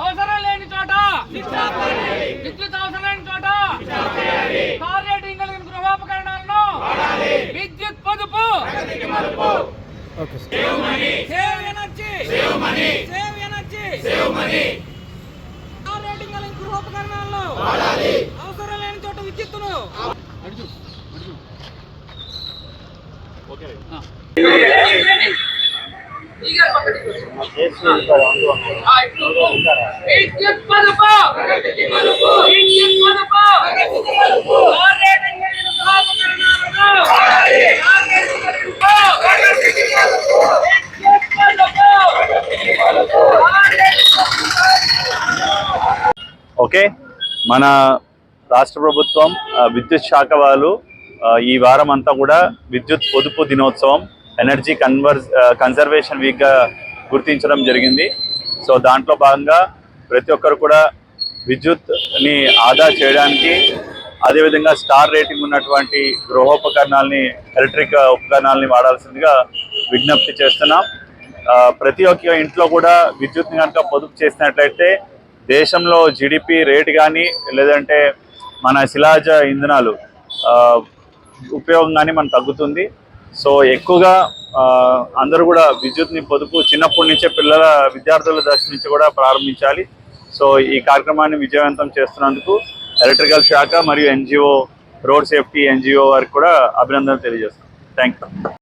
అవసరం లేని చోట విద్యుత్ అవసరం చోట కార్ రేటింగ్ కలిగిన గృహోపకరణాలను విద్యుత్ పొదుపు. Save energy. Save money save energy save money car అవసరం లేని చోట విద్యుత్తును. ఓకే. ఓకే మన రాష్ట్ర ప్రభుత్వం విద్యుత్ శాఖ వాళ్ళు ఈ వారం అంతా కూడా విద్యుత్ పొదుపు దినోత్సవం ఎనర్జీ కన్వర్ కన్జర్వేషన్ వీక్గా గుర్తించడం జరిగింది. సో దాంట్లో భాగంగా ప్రతి ఒక్కరు కూడా విద్యుత్ని ఆదా చేయడానికి అదేవిధంగా స్టార్ రేటింగ్ ఉన్నటువంటి గృహోపకరణాలని ఎలక్ట్రిక్ ఉపకరణాలని వాడాల్సిందిగా విజ్ఞప్తి చేస్తున్నాం. ప్రతి ఒక్క ఇంట్లో కూడా విద్యుత్ని కనుక పొదుపు చేసినట్లయితే దేశంలో జిడిపి రేట్ కానీ లేదంటే మన శిలాజ ఇంధనాలు ఉపయోగం కానీ మనం తగ్గుతుంది. సో ఎక్కువగా అందరూ కూడా విద్యుత్ని పొదుపు చిన్నప్పటి నుంచే పిల్లల విద్యార్థుల దశ నుంచి కూడా ప్రారంభించాలి. సో ఈ కార్యక్రమాన్ని విజయవంతం చేస్తున్నందుకు ఎలక్ట్రికల్ శాఖ మరియు ఎన్జిఓ రోడ్ సేఫ్టీ ఎన్జిఓ వారికి కూడా అభినందనలు తెలియజేస్తాం థ్యాంక్ యూ